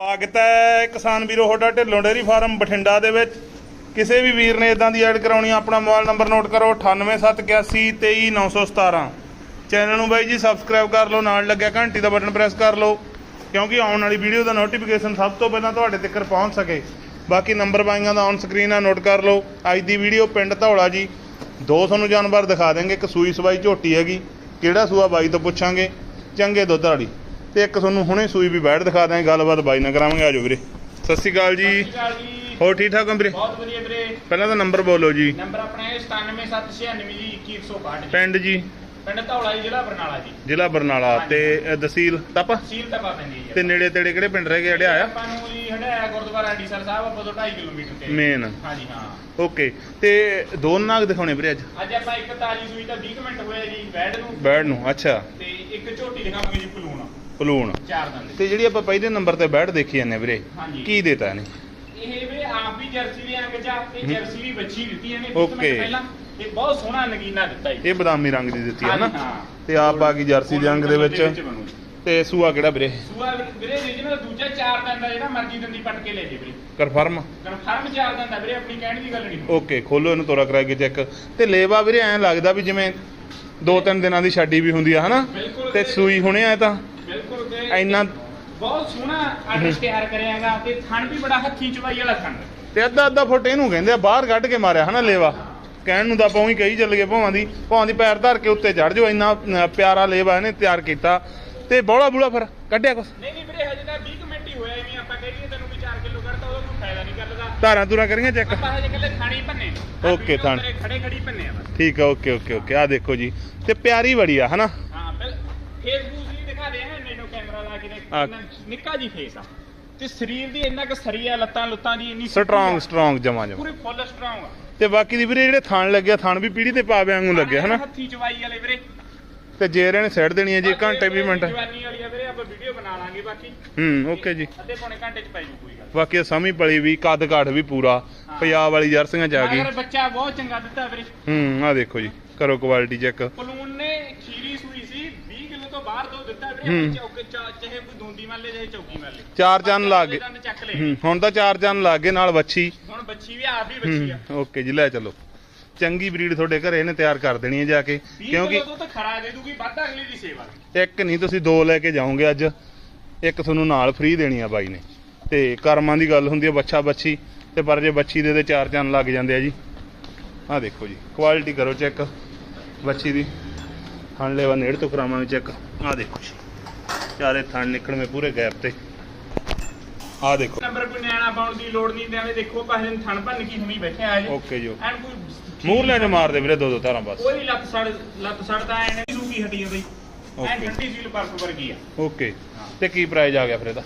ਸਵਾਗਤ ਹੈ ਕਿਸਾਨ ਵੀਰੋ ਹੋਡਾ ਢਿੱਲੋਂ ਡੇਰੀ ਫਾਰਮ ਬਠਿੰਡਾ ਦੇ ਵਿੱਚ। ਕਿਸੇ ਵੀ ਵੀਰ ਨੇ ਇਦਾਂ ਦੀ ਐਡ ਕਰਾਉਣੀ ਆਪਣਾ ਮੋਬਾਈਲ ਨੰਬਰ ਨੋਟ ਕਰੋ 9871823917 ਚੈਨਲ ਨੂੰ ਬਾਈ ਜੀ ਸਬਸਕ੍ਰਾਈਬ ਕਰ ਲਓ, ਨਾਲ ਲੱਗਿਆ ਘੰਟੀ ਦਾ ਬਟਨ ਪ੍ਰੈਸ ਕਰ ਲਓ, ਕਿਉਂਕਿ ਆਉਣ ਵਾਲੀ ਵੀਡੀਓ ਦਾ ਨੋਟੀਫਿਕੇਸ਼ਨ ਸਭ ਤੋਂ ਪਹਿਲਾਂ ਤੁਹਾਡੇ ਤੱਕ ਪਹੁੰਚ ਸਕੇ। ਬਾਕੀ ਨੰਬਰ ਬਾਈਆਂ ਦਾ ਔਨ ਸਕਰੀਨ ਆ ਨੋਟ ਕਰ ਲਓ। ਅੱਜ ਦੀ ਵੀਡੀਓ ਪਿੰਡ ਧੌਲਾ ਜੀ। ਦੋ ਤੁਹਾਨੂੰ ਜਾਨਵਰ ਦਿਖਾ ਦੇਂਗੇ ਇੱਕ ਸੂਈ ਸਵਾਈ ਝੋਟੀ ਹੈਗੀ। ਕਿਹੜਾ ਸੂਆ ਬਾਈ ਤੋਂ ਪੁੱਛਾਂਗੇ? ਚੰਗੇ ਦੁੱਧ ਵਾਲੀ। ਤੇ ਇੱਕ ਤੁਹਾਨੂੰ ਹੁਣੇ ਸੂਈ ਵੀ ਬੈਠ ਦਿਖਾ ਦਾਂਗੇ ਗੱਲਬਾਤ ਬਾਈ ਨਾਲ ਕਰਾਵਾਂਗੇ ਆਜੋ ਵੀਰੇ। ਸਤਿ ਸ਼੍ਰੀ ਅਕਾਲ ਜੀ। ਜੀ। ਹੋਰ ਠੀਕ ਠਾਕ ਹੋ ਵੀਰੇ? ਬਹੁਤ ਵਧੀਆ ਵੀਰੇ। ਪਹਿਲਾਂ ਤਾਂ ਨੰਬਰ ਬੋਲੋ ਜੀ। ਨੰਬਰ ਆਪਣਾ ਹੈ 97796 ਜੀ 2162 ਪਿੰਡ ਜੀ? ਪਿੰਡ ਧੌਲਾ ਜੀ ਜ਼ਿਲ੍ਹਾ ਬਰਨਾਲਾ ਜੀ। ਜ਼ਿਲ੍ਹਾ ਬਰਨਾਲਾ ਤੇ ਤਹਿਸੀਲ ਤਪ? ਸੀਲ ਤਪਾ ਪੈਂਦੀ ਹੈ ਤੇ ਨੇੜੇ ਤੇੜੇ ਕਿਹੜੇ ਪਿੰਡ ਰਹਿ ਗਏ ਜਿਹੜੇ ਆਇਆ? ਆਪਾਂ ਨੂੰ ਜੀ ਹੰਡਾਇਆ ਗੁਰਦੁਆਰਾ ਢੀਸਰ ਸਾਹਿਬ ਆਪਾਂ ਤੋਂ 2.5 ਕਿਲੋਮੀਟਰ ਤੇ। ਮੇਨ ਹਾਂਜੀ ਹਾਂ। ਓਕੇ। ਤੇ ਦੋ ਨਾਗ ਦਿਖਾਉਣੇ ਵੀਰੇ ਅੱਜ? ਅੱਜ ਆਪਾਂ ਇੱਕ ਤਾਜੀ ਸੂਈ ਦਾ 20 ਕੁ ਮਿੰਟ ਹੋਇਆ ਜੀ ਬੈਡ ਨੂੰ। ਬੈੜ ਨੂੰ ਅੱਛਾ। ਤੇ ਇੱਕ ਝੋਟੀ ਦਿਖਾਵਾਂਗੇ ਜੀ ਪਲੂਣ ਪਲੂਣ। ਚਾਰ ਦੰਦ। ਤੇ ਜਿਹੜੀ ਆਪਾਂ ਪਹਿਲੇ ਨੰਬਰ ਤੇ ਬੈੜ ਦੇਖੀ ਜਾਂਦੇ ਵੀਰੇ ਹਾਂਜੀ। ਕੀ ਦੇਤਾ ਇਹਨੇ? ਇਹ ਵੀ ਆਪ ਵੀ ਜਰਸੀ ਵੀ ਅੰਗ ਜਾ ਤੇ। ਜਰਸੀ ਵੀ ਬੱਚੀ ਦਿੱਤੀ ਇਹਨੇ। ਕੁ Okay। ਮਿੰਟ ਪਹਿਲਾਂ ਤੇ ਬਹੁਤ ਸੋਹਣਾ ਨਗੀਨਾ ਦਿੱਤਾ ਜੀ। ਇਹ ਬਦਾਮੀ ਰੰਗ ਦੀ ਦਿੱਤੀ ਹੈ ਨਾ? ਹਾਂਜੀ, ਹਾਂ। ਤੇ ਆਪ ਆ ਗਈ ਜਰਸੀ ਦੇ ਅੰਗ ਦੇ ਵਿੱਚ। ਬਣੂ। ਤੇ ਸੂਆ ਕਿਹੜਾ ਵੀਰੇ? ਸੂਆ ਵੀਰੇ ਰੀਜਨਲ ਦੂਜਾ ਚਾਰ ਦਿਨ ਦਾ ਜਿਹੜਾ ਮਰਜ਼ੀ ਦਿਨ ਦੀ ਪੱਟ ਕੇ ਲੈ ਜੇ ਵੀਰੇ। ਕਨਫਰਮ ਕਨਫਰਮ ਚਾਰ ਦਿਨ ਦਾ ਵੀਰੇ ਆਪਣੀ ਕਹਿਣ ਦੀ ਗੱਲ ਨਹੀਂ। ਓਕੇ ਖੋਲੋ ਇਹਨੂੰ ਤੋਰਾ ਕਰਾ ਕੇ ਚੈੱਕ। ਤੇ ਲੇਵਾ ਵੀਰੇ ਐਂ ਲੱਗਦਾ ਵੀ ਜਿਵੇਂ ਦੋ ਤਿੰਨ ਦਿਨਾਂ ਦੀ ਛੱਡੀ ਵੀ ਹੁੰਦੀ ਆ ਹਨਾ? ਬਿਲਕੁਲ ਤੇ। ਸੂਈ ਹੁਣੇ ਆ ਤੇ। ਇੰਨਾ ਬਹੁਤ ਸੋਹਣਾ ਆਰਟਿਸ ਤਿਆਰ ਕਰਿਆਗਾ ਤੇ ਥਣ ਵੀ ਬੜਾ ਹੱਥੀ ਚਵਾਈ ਵਾਲਾ ਥਣ। ਤੇ ਅੱਧਾ ਅੱਧਾ ਫੁੱਟ ਇਹਨੂੰ ਕਹਿੰਦੇ ਆ ਬਾਹਰ ਕੱਢ ਕੇ ਮਾਰਿਆ ਹਨਾ ਲੇਵਾ। ਕਹਿਣ ਨੂੰ ਤਾਂ ਆਪਾਂ ਉਹੀ ਕਹੀ ਚੱਲ ਗਏ ਭਾਵਾਂ ਦੀ ਭਾਵਾਂ ਦੀ ਪੈਰ ਧਰ ਕੇ ਉੱਤੇ ਚੜ ਜਾਓ ਇੰਨਾ ਪਿਆਰਾ ਲੇਵਾ ਇਹਨੇ ਤਿਆਰ ਕੀਤਾ। ਤੇ ਬੋਲਾ ਬੂਲਾ ਫਿਰ ਕੱਢਿਆ ਕੁਛ? ਨਹੀਂ ਨਹੀਂ ਵੀਰੇ ਹਜੇ ਤਾਂ 20 ਕੁ ਮਿੰਟ ਹੀ ਹੋਇਆ ਐਵੇਂ ਆਪਾਂ ਕਹੀਏ ਤੈਨੂੰ ਵੀ 4 ਕਿਲੋ ਕੱਢਤਾ ਉਹਦਾ ਕੋਈ ਫਾਇਦਾ ਨਹੀਂ ਗੱਲ ਦਾ। ਧਾਰਾਂ ਧੁਰਾਂ ਕਰੀਆਂ ਚੈੱਕ? ਆਪਾਂ ਹਜੇ ਕੱਲੇ ਥਾਣੀ ਭੰਨੇ Okay, ਥਣ। ਖੜੇ ਖੜੀ ਭੰਨੇ ਆ ਬਸ। ਠੀਕ ਆ ਓਕੇ ਓਕੇ ਓਕੇ ਆ ਦੇਖੋ ਜੀ। ਤੇ ਪਿਆਰੀ ਬੜੀ ਆ ਹਨਾ ਹਾਂ ਬਿਲ ਫੇਸਬੁੱਕ ਵੀ ਦਿਖਾ ਦੇ ਹੈ ਨੈਨੋ ਕੈਮਰਾ ਲਾ ਕੇ ਦੇਖ ਹਾਂ। ਕਿੰਨਾ ਨਿੱਕਾ ਜੀ ਫੇਸ ਆ। ਤੇ ਸਰੀਰ ਦੀ ਇੰਨਾ ਕੁ ਸਰੀ ਆ ਲੱਤਾਂ ਲੁੱਤਾਂ ਦੀ ਇੰਨੀ ਸਟਰੋਂਗ ਸਟਰੋਂਗ ਜਮਾ ਜਮਾ। ਪੂਰੇ ਫੁੱਲ ਸਟਰੋਂਗ ਆ। ਤੇ ਬਾਕੀ ਦੀ ਵੀਰੇ ਜਿਹੜੇ ਥਣ ਲੱਗਿਆ ਥਣ ਵੀ ਪੀੜੀ ਤੇ ਪਾਵੇ ਵਾਂਗੂ ਲੱਗਿਆ ਹਨਾ? ਹੱਥੀ ਚਵਾਈ ਵਾਲੇ ਵੀਰੇ। ਤੇ ਜੇਰੇ ਨੇ ਸਾਈਡ ਦੇਣੀ ਹੈ ਜੀ ਘੰਟੇ 20 ਮਿੰਟ। ਜਵਾਨੀ ਵਾਲੀ ਆ ਵੀਰੇ ਆਪਾਂ ਵੀਡੀਓ ਬਣਾ ਲਾਂਗੇ ਬਾਕੀ। ਹੂੰ ਓਕੇ ਜੀ। ਅੱਧੇ ਪੌਣੇ ਘੰਟੇ ਚ ਪੈ ਜੂ ਕੋਈ ਗੱਲ। ਬਾਕੀ ਸਮੀ ਪਲੀ ਵੀ ਕੱਦ ਕਾਠ ਵੀ ਪੂਰਾ ਪੰਜਾਬ ਵਾਲੀ ਜਰਸੀਆਂ ਚ ਆ ਗਈ। ਬੱਚਾ ਬਹੁਤ ਚੰਗਾ ਦਿੱਤਾ ਵੀਰੇ। ਹੂੰ ਆ ਦੇਖੋ ਜੀ ਕਰੋ ਕੁਆਲਿਟੀ ਚੈੱਕ ਪਲੂਨ ਨੇ ਖੀਰੀ ਸੂਈ ਸੀ 20 ਕਿਲੋ ਤੋਂ ਬਾਹਰ ਦੋ ਦਿੱਤਾ ਵੀਰੇ ਹੂੰ। ਆਪਣੇ ਚੌਕੇ ਚਾ- ਚਾਹੇ ਕੋਈ ਦੋਂਦੀ ਮੰਨ ਲੈ ਚਾਹੇ ਚੌਕੀ ਮੰਨ ਲੈ। ਚਾਰ ਗਏ ਚੱਕ ਲੈ ਹੂੰ ਹੁਣ ਤਾਂ ਚਾਰ ਲੱਗ ਗਏ ਨਾਲ ਵੱਛੀ। ਹੁਣ ਬੱਚੀ ਵੀ ਆਪ ਹੀ ਬੱਚੀ ਆ। ਓਕੇ ਜੀ ਲੈ ਚਲੋ। ਚੰਗੀ ਬਰੀਡ ਤੁਹਾਡੇ ਘਰੇ ਇਹਨੇ ਤਿਆਰ ਕਰ ਦੇਣੀ ਹੈ ਜਾ ਕੇ। 20 ਕਿਉਂਕਿ ਤਾਂ ਖਰਾ ਦੇ ਦੂਗੀ ਵੱਧ ਅਗਲੀ ਦੀ ਸੇਵਾ ਇੱਕ ਨਹੀਂ ਤੁਸੀਂ ਦੋ ਲੈ ਕੇ ਜਾਓਗੇ ਅੱਜ। ਇੱਕ ਤੁਹਾਨੂੰ ਨਾਲ ਫ੍ਰੀ ਦੇਣੀ ਆ ਬਾਈ ਨੇ। ਤੇ ਕਰਮਾਂ ਦੀ ਗੱਲ ਹੁੰਦੀ ਹੈ ਬੱਚਾ ਬੱਚੀ ਤੇ ਪਰ ਜੇ ਬੱਚੀ ਦੇ ਤੇ ਚਾਰ ਚੰਨ ਲੱਗ ਜਾਂਦੇ ਆ ਜੀ। ਆ ਦੇਖੋ ਜੀ ਕੁਆਲਿਟੀ ਕਰੋ ਚੈੱਕ ਬੱਚੀ ਦੀ। ਥਣ ਲੈਵਾ ਨੇੜ ਤੋਂ ਕਰਾਵਾਂਗੇ ਚੈੱਕ ਆ ਦੇਖੋ ਜੀ। ਚਾਰੇ ਥਣ ਨਿਕਲਵੇਂ ਪੂਰੇ ਗੈਪ ਤੇ। ਆ ਦੇਖੋ। ਨੰਬਰ ਕੋਈ ਨਿਆਣਾ ਪਾਉਣ ਦੀ ਲੋੜ ਨਹੀਂ ਦੇਵੇਂ ਦੇਖੋ ਪਹਿਲੇ ਥਣ ਭੰਨ ਕੀ ਹੁਣੀ ਬੈਠੇ ਆ ਜੀ ਓਕੇ ਜੀ ਐਨ ਕੋਈ ਮੂਰਲੇ ਚ ਮਾਰਦੇ ਵੀਰੇ ਦੋ ਦੋ ਧਾਰਾਂ ਬਸ। ਕੋਈ ਲੱਤ ਸੜ ਲੱਤ ਸੜਦਾ ਐ ਨਹੀਂ ਸੂਕੀ ਹੱਡੀ ਬਈ ਐਨ. ਠੰਡੀ ਸੀਲ ਬਰਫ ਵਰਗੀ ਆ। ਓਕੇ ਤੇ ਕੀ ਪ੍ਰਾਈਜ਼ ਆ ਗਿਆ ਫਿਰ ਇਹਦਾ?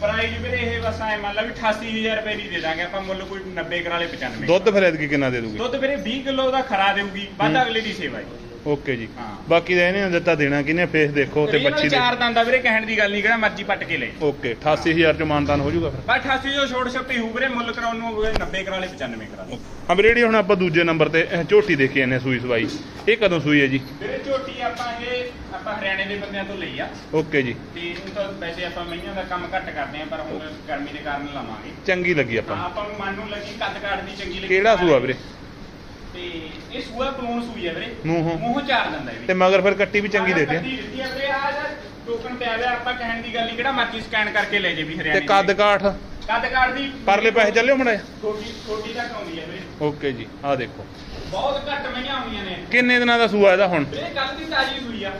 ਪ੍ਰਾਈਜ਼ ਵੀਰੇ ਇਹ ਬਸ ਐ ਮੰਨ ਲਾ ਵੀ 88000 ਰੁਪਏ ਦੀ ਦੇ ਦਾਂਗੇ ਆਪਾਂ ਮੁੱਲ ਕੋਈ 90 ਕਰਾਲੇ 95 ਦੁੱਧ ਫਿਰ ਐਤਕੀ ਕਿੰਨਾ ਦੇ ਦੂਗੀ? ਦੁੱਧ ਵੀਰੇ 20 ਕਿਲੋ ਦਾ ਖਰਾ ਦੇਊਗੀ ਵੱਧ ਹੂੰ। ਅਗਲੇ ਦੀ ਸੇਵਾ ਜੀ ਓਕੇ ਜੀ। ਹਾਂ। ਬਾਕੀ ਦਾ ਇਹਨੇ ਦਿੱਤਾ ਦੇਣਾ ਕਿਨੇ ਫੇਸ ਦੇਖੋ ਤੇ ਬੱਚੀ ਦੇ ਚਾਰ ਦੰਦਾ ਵੀਰੇ ਕਹਿਣ ਦੀ ਗੱਲ ਨਹੀਂ ਕਿਹੜਾ ਮਰਜ਼ੀ ਪੱਟ ਕੇ ਲੈ। ਓਕੇ 88000 ਚ ਮਾਨਤਾਨ ਹੋ ਜਾਊਗਾ ਫਿਰ। ਬਸ 88 ਜੋ ਛੋਟ ਛੱਪੀ ਹੂ ਵੀਰੇ ਮੁੱਲ ਕਰਾਉਣ ਨੂੰ ਹੋਵੇ 90 ਕਰਾਲੇ 95 ਕਰਾ ਦੇ ਹਾਂ ਵੀਰੇ ਜਿਹੜੀ ਹੁਣ ਆਪਾਂ ਦੂਜੇ ਨੰਬਰ ਤੇ ਅਹ, ਝੋਟੀ ਦੇਖੀ ਜਾਂਦੇ ਹਾਂ ਸੂਈ ਸਵਾਈ। ਇਹ ਕਦੋਂ ਸੂਈ ਹੈ ਜੀ? ਵੀਰੇ ਝੋਟੀ ਆਪਾਂ ਇਹ ਆਪਾਂ ਹਰਿਆਣੇ ਦੇ ਬੰਦਿਆਂ ਤੋਂ ਲਈ ਆ। ਓਕੇ ਜੀ। ਤੇ ਉਹ ਤਾਂ ਵੈਸੇ ਆਪਾਂ ਮਈਆਂ ਦਾ ਕੰਮ ਘੱਟ ਕਰਦੇ ਆ ਪਰ ਹੁਣ ਗਰਮੀ ਦੇ ਕਾਰਨ ਲਾਵਾਂਗੇ। ਚੰਗੀ ਲੱਗੀ ਹਾਂ, ਆਪਾਂ ਨੂੰ। ਆਪਾਂ ਨੂੰ ਮਨ ਨੂੰ ਲੱਗੀ ਕੱਦ ਕਾਠ ਦੀ ਚੰਗੀ ਲੱਗੀ। ਕਿਹੜਾ ਸੂਆ ਵੀਰੇ? ਤੇ ਇਹ ਸੂਆ ਪਲੂਣ ਸੂਈ ਆ ਵੀਰੇ। ਮੂੰਹੋਂ ਮੂੰਹ ਚਾਰ ਦਿੰਦਾ ਇਹ ਵੀ। ਤੇ ਮਗਰ ਫਿਰ ਕੱਟੀ ਵੀ ਚੰਗੀ ਦੇ ਦੇ ਕੱਟੀ ਦਿੱਤੀ ਆ ਵੀਰੇ ਆ ਜਾ ਟੋਕਨ ਪਿਆ ਹੋਇਆ ਆਪਾਂ ਕਹਿਣ ਦੀ ਗੱਲ ਨਹੀਂ ਕਿਹੜਾ ਮਰਜ਼ੀ ਸਕੈਨ ਕਰਕੇ ਲੈ ਜੇ ਵੀ ਤੇ ਹਰਿਆਣੇ ਕੱਦ ਕਾਠ। ਕੱਦ ਕਾਠ ਦੀ ਪਰਲੇ ਪੈਸੇ ਚੱਲਿਓ ਮੜਾ ਛੋਟੀ ਛੋਟੀ ਤੱਕ ਆਉਂਦੀ ਹੈ ਵੀਰੇ। ਓਕੇ ਜੀ ਆ ਦੇਖੋ। ਬਹੁਤ ਘੱਟ ਮਈਆਂ ਆਉਂਦੀਆਂ ਨੇ। ਕਿੰਨੇ ਦਿਨਾਂ ਦਾ ਸੂਆ ਇਹਦਾ ਹੁਣ? ਵੀਰੇ ਕੱਲ ਦੀ ਤਾਜੀ ਸੂਈ ਆ।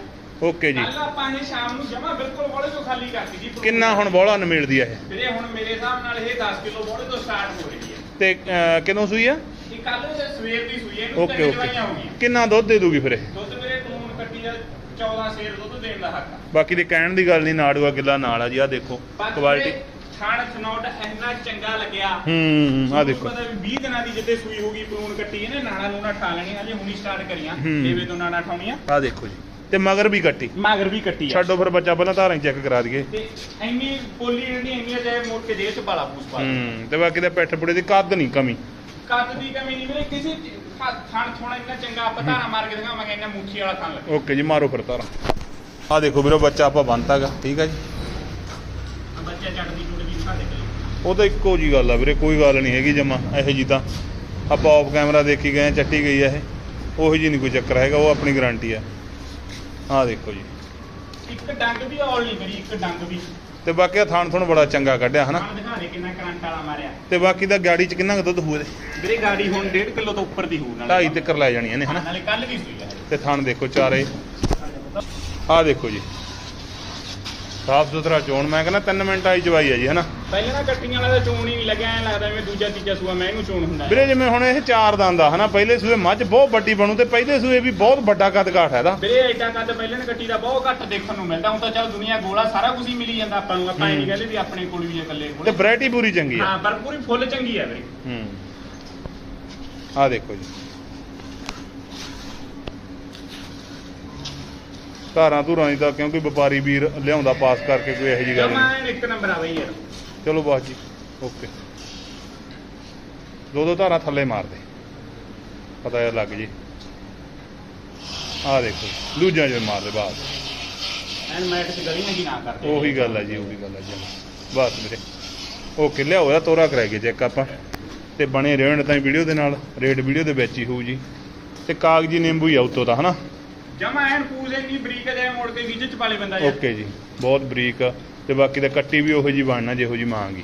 ਓਕੇ ਜੀ। ਕੱਲ ਆਪਾਂ ਇਹ ਸ਼ਾਮ ਨੂੰ ਜਮਾ ਬਿਲਕੁਲ ਬੋਲੇ ਤੋਂ ਖਾਲੀ ਕਰਤੀ ਜੀ। ਕਿੰਨਾ ਹੁਣ ਬੋਲਾ ਨਮੇੜਦੀ ਆ ਇਹ? ਵੀਰੇ ਹੁਣ ਮੇਰੇ ਹਿਸਾਬ ਨਾਲ ਇਹ 10 ਕਿਲੋ ਬੋਲੇ ਤੋਂ ਸਟਾਰਟ ਹੋ ਰਹੀ ਹੈ ਤੇ ਅਹ, ਕਦੋਂ ਸੂਈ ਆ? ਇਹ ਕੱਲ ਸਵੇਰ ਦੀ ਸੂਈ ਹੈ ਇਹਨੂੰ ਓਕੇ ਤਿੰਨ ਓਕੇ। ਦਵਾਈਆਂ ਹੋ ਗਈਆਂ। ਕਿੰਨਾ ਦੁੱਧ ਦੇ ਦੂਗੀ ਫਿਰ ਇਹ? ਦੁੱਧ ਵੀਰੇ ਕਾਨੂੰਨ ਕੱਟੀ ਦਾ 14 ਸੇਰ ਦੁੱਧ ਦੇਣ ਦਾ ਹੱਕ ਆ। ਬਾਕੀ ਦੇ ਕਹਿਣ ਦੀ ਗੱਲ ਨਹੀਂ ਨਾੜੂਆ ਕਿੱਲਾ ਨਾਲ ਆ ਜੀ ਆ ਦੇਖੋ ਬਾਕੀ ਕੁਆਲਿਟੀ ਵੀਰੇ ਖਾਣ ਖਨੌਟ ਇੰਨਾ ਚੰਗਾ ਲੱਗਿਆ। ਹੂੰ ਆ ਦੇਖੋ। ਪਤਾ ਵੀ 20 ਦਿਨਾਂ ਦੀ ਜਿੱਦੇ ਸੂਈ ਹੋਗੀ ਪਲੂਣ ਕੱਟੀ ਇਹਨੇ ਨਾਣਾ ਨੂਣਾ ਠਾ ਲੈਣੀ ਹਜੇ ਹੁਣੀ ਸਟਾਰਟ ਕਰੀਆਂ। ਹੂੰ। ਦੇਵੇ ਤੋਂ ਨਾਣਾ ਠਾਉਣੀਆਂ। ਆ ਦੇਖੋ ਜੀ ਤੇ ਮਗਰ ਵੀ ਕੱਟੀ। ਮਾਗਰ ਵੀ ਕੱਟੀ ਆ। ਛੱਡੋ ਫਿਰ ਬੱਚਾ ਪਹਿਲਾਂ ਧਾਰਾਂ ਚੈੱਕ ਕਰਾ ਦਈਏ। ਤੇ ਇੰਨੀ ਪੋਲੀ ਇੰਨੀ ਇੰਨੀ ਜਾਏ ਮੋੜ ਕੇ ਦੇ ਚ ਬਾਲਾ ਪੂਸ ਪਾ ਦੇ। ਹੂੰ ਤੇ ਬਾਕੀ ਦੇ ਪੈਠ ਪੁੜੇ ਦੀ ਕੱਦ ਨਹੀਂ ਕਮੀ। ਕੱਦ ਦੀ ਕਮੀ ਨਹੀਂ ਵੀਰੇ ਕਿਸੇ ਥਣ ਥੋੜਾ ਇੰਨਾ ਚੰਗਾ ਆਪਾਂ ਧਾਰਾ ਮਾਰ ਕੇ ਦਿਖਾਵਾਂਗੇ ਇੰਨਾ ਮੁੱਠੀ ਵਾਲਾ ਥਣ ਲੱਗੇ ਓਕੇ ਜੀ ਮਾਰੋ ਫਿਰ ਧਾਰਾਂ। ਆ ਦੇਖੋ ਵੀਰੋ ਬੱਚਾ ਆਪਾਂ ਬੰਨਤਾਗਾ ਠੀਕ ਆ ਜੀ? ਬੱਚਾ ਚੜਦੀ ਚੁੜਦੀ ਦਿਖਾ ਦੇ ਕੇ ਉਹ ਤਾਂ ਇੱਕੋ ਜੀ ਗੱਲ ਆ ਵੀਰੇ ਕੋਈ ਗੱਲ ਨਹੀਂ ਹੈਗੀ ਜਮਾ ਇਹੋ ਜੀ ਤਾਂ। ਆਪਾਂ ਆਫ ਕੈਮਰਾ ਦੇਖੀ ਗਏ ਆ, ਚੱਟੀ ਗਈ ਆ ਇਹ। ਉਹੀ ਜੀ ਨਹੀਂ ਕੋਈ ਚੱਕਰ ਹੈਗਾ ਉਹ ਆਪਣੀ ਗਾਰੰਟੀ ਆ। ਆਹ ਦੇਖੋ ਜੀ। ਇੱਕ ਡੰਗ ਵੀ ਔਲ ਨਹੀਂ ਕਰੀ ਇੱਕ ਡੰਗ ਵੀ। ਤੇ ਬਾਕੀ ਆ ਥਾਣ ਥਣ ਬੜਾ ਚੰਗਾ ਕੱਢਿਆ ਹਨਾ? ਹੁਣ ਦਿਖਾ ਦੇ ਕਿੰਨਾ ਕਰੰਟ ਵਾਲਾ ਮਾਰਿਆ। ਤੇ ਬਾਕੀ ਦਾ ਗਾੜੀ ਚ ਕਿੰਨਾ ਕੁ ਦੁੱਧ ਇਹਦੇ? ਵੀਰੇ ਗਾੜੀ ਹੁਣ 1.5 ਕਿਲੋ ਤੋਂ ਉੱਪਰ ਦੀ ਹੋਊ ਨਾਲੇ। ਢਾਈ ਤੱਕਰ ਲੈ ਜਾਣੀਆਂ ਨੇ ਹਨਾ? ਨਾਲੇ ਕੱਲ ਵੀ ਸੂਈ ਹੈ ਤੇ ਥਣ ਦੇਖੋ ਚਾਰੇ। ਆਹ ਦੇਖੋ ਜੀ। ਸਾਫ਼ ਸੁਥਰਾ ਚੋਣ ਮੈਂ ਕਹਿੰਦਾ 3 ਮਿੰਟਾਂ ਹੀ ਚਵਾਈ ਆ ਜੀ ਹਨਾ? ਪਹਿਲਾਂ ਨਾ ਕੱਟੀਆਂ ਵਾਲਾ ਤਾਂ ਚੋਣ ਹੀ ਨਹੀਂ ਲੱਗਿਆ ਐ ਲੱਗਦਾ ਜਿਵੇਂ ਦੂਜਾ ਤੀਜਾ ਸੂਆ ਮੈਂ ਇਹਨੂੰ ਚੋਣ ਹੁੰਦਾ। ਹੈ। ਵੀਰੇ ਜਿਵੇਂ ਹੁਣ ਇਹ ਚਾਰ ਦੰਦ ਆ ਹਨਾ? ਪਹਿਲੇ ਸੂਏ ਮੱਝ ਬਹੁਤ ਵੱਡੀ ਬਣੂ ਤੇ ਪਹਿਲੇ ਸੂਏ ਵੀ ਬਹੁਤ ਵੱਡਾ ਕੱਦ ਕਾਠ ਹੈ ਇਹਦਾ। ਵੀਰੇ ਐਡਾ ਕੱਦ ਪਹਿਲਾਂ ਕੱਟੀ ਦਾ ਬਹੁਤ ਘੱਟ ਦੇਖਣ ਨੂੰ ਮਿਲਦਾ ਹੁਣ ਤਾਂ ਚਲ ਦੁਨੀਆ ਗੋਲਾ ਸਾਰਾ ਕੁਝ ਹੀ ਮਿਲੀ ਜਾਂਦਾ ਆਪਾਂ ਨੂੰ। ਆਪਾਂ ਇਹ ਨਹੀਂ ਕਹਿੰਦੇ ਵੀ ਆਪਣੇ ਕੋਲ ਵੀ ਹੈ ਇਕੱਲੇ ਤੇ ਕੋਲ ਵੈਰਾਈਟੀ ਪੂਰੀ ਚੰਗੀ ਆ। ਹਾਂ ਪਰ ਪੂਰੀ ਫੁੱਲ ਚੰਗੀ ਹੈ ਵੀਰੇ। ਹੂੰ। ਆਹ ਦੇਖੋ ਜੀ। ਧਾਰਾਂ ਧੁਰਾਂ ਦੀ ਤਾਂ ਕਿਉਂਕਿ ਵਪਾਰੀ ਵੀਰ ਲਿਆਉਂਦਾ ਪਾਸ ਕਰਕੇ ਕੋਈ ਇਹੋ ਜੀ ਗੱਲ ਨਹੀਂ। ਇੱਕ ਨੰਬਰ ਆ ਬਈ ਯਾਰ। ਚਲੋ ਬਾਸ ਜੀ ਓਕੇ। ਦੋ ਦੋ ਧਾਰਾਂ ਥੱਲੇ ਮਾਰ ਦੇ ਪਤਾ ਯਾਰ ਲੱਗ ਜੀ। ਆਹ ਦੇਖੋ ਦੂਜਾ ਜਿਹਾ ਮਾਰ ਦੇ ਬਾਸ। ਐਨ ਮੈਟ ਚ ਗਲੀ ਨਹੀਂ ਨਾ ਕਰਦੇ। ਉਹੀ ਗੱਲ ਹੈ ਜੀ ਉਹੀ ਗੱਲ ਹੈ ਜੀ। ਬਸ ਵੀਰੇ ਓਕੇ ਲਿਆਓ ਇਹਦਾ ਤੋਰਾ ਕਰਾਈਏ ਚੈੱਕ ਆਪਾਂ। ਤੇ ਬਣੇ ਰਹਿਣ ਤਾਂ ਵੀਡੀਓ ਦੇ ਨਾਲ ਰੇਟ ਵੀਡੀਓ ਦੇ ਵਿੱਚ ਹੀ ਹੋਊ ਜੀ। ਤੇ ਕਾਗਜੀ ਨਿੰਬੂ ਹੀ ਆ ਉੱਤੋਂ ਦਾ ਹਨਾ? ਜਮਾ ਐਨ ਪੂਜ ਇੰਨੀ ਬਰੀਕ ਜਿਹਾ ਮੋੜ ਕੇ ਵਿੱਚ ਚ ਪਾਲੇ ਬੰਦਾ ਯਾਰ। ਓਕੇ ਜੀ ਬਹੁਤ ਬਰੀਕ ਆ। ਤੇ ਬਾਕੀ ਦਾ ਕੱਟੀ ਵੀ ਉਹੋ ਜੀ ਬਣਨਾ ਜਿਹੋ ਜੀ ਮੰਗੀ।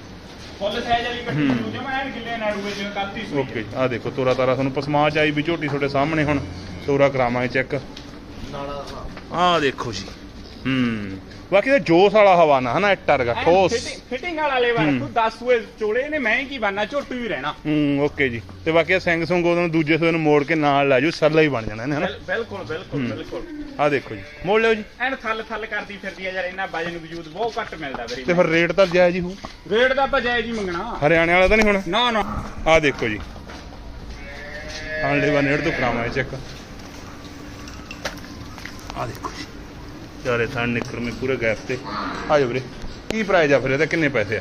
ਫੁੱਲ ਸਾਈਜ਼ ਵਾਲੀ ਕੱਟੀ। ਨੂੰ ਜਮਾ ਐਨ ਗਿੱਲੇ ਨਾੜੂ ਵਿੱਚ ਕੱਤੀ ਸੂਈ ਓਕੇ ਆਹ ਦੇਖੋ ਤੋਰਾ ਤਾਰਾ ਤੁਹਾਨੂੰ ਪਸਮਾ ਚ ਆਈ ਵੀ ਝੋਟੀ ਤੁਹਾਡੇ ਸਾਹਮਣੇ ਹੁਣ। ਤੋਰਾ ਕਰਾਵਾਂਗੇ ਚੈੱਕ। ਆਹ ਦੇਖੋ ਜੀ। ਹੂੰ। ਬਾਕੀ ਦਾ ਜੋਸ ਵਾਲਾ ਹਵਾਨਾ ਹਨਾ ਇੱਟਾ ਰਗਾ ਠੋਸ। ਫਿਟਿੰਗ ਵਾਲਾ ਲੈਵਲ ਹੂੰ। ਤੂੰ 10 ਸੂਏ ਚੋਲੇ ਨੇ ਮੈਂ ਕੀ ਬਣਨਾ ਝੋਟੂ ਹੀ ਰਹਿਣਾ। ਹੂੰ ਓਕੇ ਜੀ। ਤੇ ਬਾਕੀ ਆ ਸਿੰਘ ਸੁੰਗ ਉਹਨੂੰ ਦੂਜੇ ਸੂਏ ਨੂੰ ਮੋੜ ਕੇ ਨਾਲ ਲੈ ਜਾਓ ਸਰਲਾ ਹੀ ਬਣ ਜਾਣਾ ਇਹਨੇ ਹਨਾ। ਬਿਲ- ਬਿਲਕੁਲ ਬਿਲਕੁਲ ਹੂੰ। ਬਿਲਕੁਲ। ਆਹ ਦੇਖੋ ਜੀ ਮੋੜ ਲਿਓ ਜੀ। ਐਨ ਥੱਲ ਥੱਲ ਕਰਦੀ ਫਿਰਦੀ ਆ ਯਾਰ ਇਹਨਾਂ ਵਜਨ ਵਜੂਦ ਬਹੁਤ ਘੱਟ ਮਿਲਦਾ ਵੀਰੇ ਤੇ ਫਿਰ ਰੇਟ ਤਾਂ ਜਾਇਜ਼ ਹੀ ਹੋਊ। ਰੇਟ ਦਾ ਆਪਾਂ ਜਾਇਜ਼ ਹੀ ਮੰਗਣਾ। ਹਰਿਆਣੇ ਵਾਲਾ ਤਾਂ ਨਹੀਂ ਹੁਣ? ਨਾ ਨਾ। ਆਹ ਦੇਖੋ ਜੀ। ਆਂਡੇ ਵਾ ਨੇੜ ਤੋਂ ਕਰਾਵਾਂਗੇ ਚੈੱਕ। ਆਹ ਦੇਖੋ ਜੀ। ਚਾਰੇ ਥਾਂ ਨਿਕਰ ਮੇ ਪੂਰੇ ਗੈਪ ਤੇ। ਆ ਜਾਓ ਵੀਰੇ। ਕੀ ਪ੍ਰਾਈਸ ਆ ਫਿਰ ਇਹਦਾ? ਕਿੰਨੇ ਪੈਸੇ ਆ?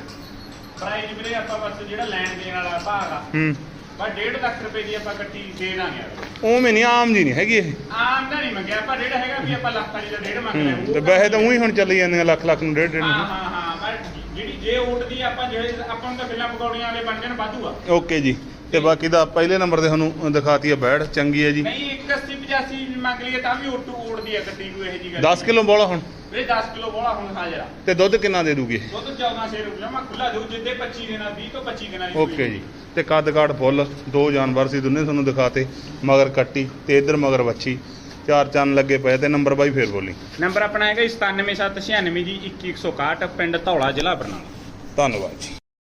ਪ੍ਰਾਈਸ ਵੀਰੇ ਆਪਾਂ ਬਸ ਜਿਹੜਾ ਲੈਣ ਦੇਣ ਵਾਲਾ ਭਾਗ ਆ। ਹੂੰ। ਬਸ 1.5 ਲੱਖ ਰੁਪਏ ਦੀ ਆਪਾਂ ਕੱਟੀ ਦੇ ਦਾਂਗੇ। ਉਵੇਂ ਨਹੀਂ ਆਮ ਜੀ ਨਹੀਂ ਹੈਗੀ ਇਹ। ਆਮ ਦਾ ਨਹੀਂ ਮੰਗਿਆ ਆਪਾਂ ਡੇਢ ਹੈਗਾ ਵੀ ਆਪਾਂ ਲੱਖ ਵਾਲੀ ਦਾ ਡੇਢ ਮੰਗ ਹੂੰ ਲਿਆ। ਤੇ ਵੈਸੇ ਤਾਂ ਉਹੀ ਹੁਣ ਚੱਲੀ ਜਾਂਦੀਆਂ ਲੱਖ ਲੱਖ ਨੂੰ ਡੇਢ ਡੇਢ ਹਾਂ ਨੂੰ ਹਾਂ ਹਾਂ ਪਰ ਜਿਹੜੀ ਜੇ ਉੱਡਦੀ ਆਪਾਂ ਜਿਹੜੇ ਆਪਾਂ ਨੂੰ ਤਾਂ ਬਿੱਲਾਂ ਪਕੌੜੀਆਂ ਵਾਲੇ ਬਣ ਜਾਣ ਵਾਧੂ ਆ। ਓਕੇ ਜੀ। ਤੇ ਬਾਕੀ ਦਾ ਪਹਿਲੇ ਨੰਬਰ ਤੇ ਤੁਹਾਨੂੰ ਦਿਖਾਤੀ ਹੈ ਬੈੜ ਚੰਗੀ ਹੈ ਜੀ। ਨਹੀਂ 81 85 ਮੰਗ ਲਈਏ ਤਾਂ ਵੀ ਉੱਡ ਉੱਡਦੀ ਆ ਕੱਟੀ ਕੋਈ ਇਹੋ ਜੀ ਗੱਲ 10 ਕਿਲੋ ਬੋਲਾ ਹੁਣ। ਵੀਰੇ 10 ਕਿਲੋ ਬੋਲਾ ਹੁਣ ਹਾਜ਼ਰ ਆ ਤੇ ਦੁੱਧ ਕਿੰਨਾ ਦੇ ਦੂਗੀ? ਇਹ? ਦੁੱਧ 14 ਸੇ ਰੁਪਏ ਮੈਂ ਖੁੱਲਾ ਦਊ ਜਿੱਦੇ 25 ਦੇਣਾ 20 ਤੋਂ 25 ਦੇਣਾ ਜੀ। ਓਕੇ ਜੀ। ਤੇ ਕੱਦ ਕਾਠ ਫੁੱਲ ਦੋ ਜਾਨਵਰ ਸੀ ਦੋਨੇ ਤੁਹਾਨੂੰ ਦਿਖਾਤੇ। ਮਗਰ ਕੱਟੀ ਤੇ ਇਧਰ ਮਗਰ ਵੱਛੀ। ਚਾਰ ਚੰਨ ਲੱਗੇ ਪਏ ਤੇ ਨੰਬਰ ਬਾਈ ਫੇਰ ਬੋਲੀ। ਨੰਬਰ ਆਪਣਾ ਹੈਗਾ 97796 ਜੀ 2161 ਪਿੰਡ ਧੌਲਾ ਜ਼ਿਲ੍ਹਾ ਬਰਨਾਲਾ। ਧੰਨਵਾਦ ਜੀ।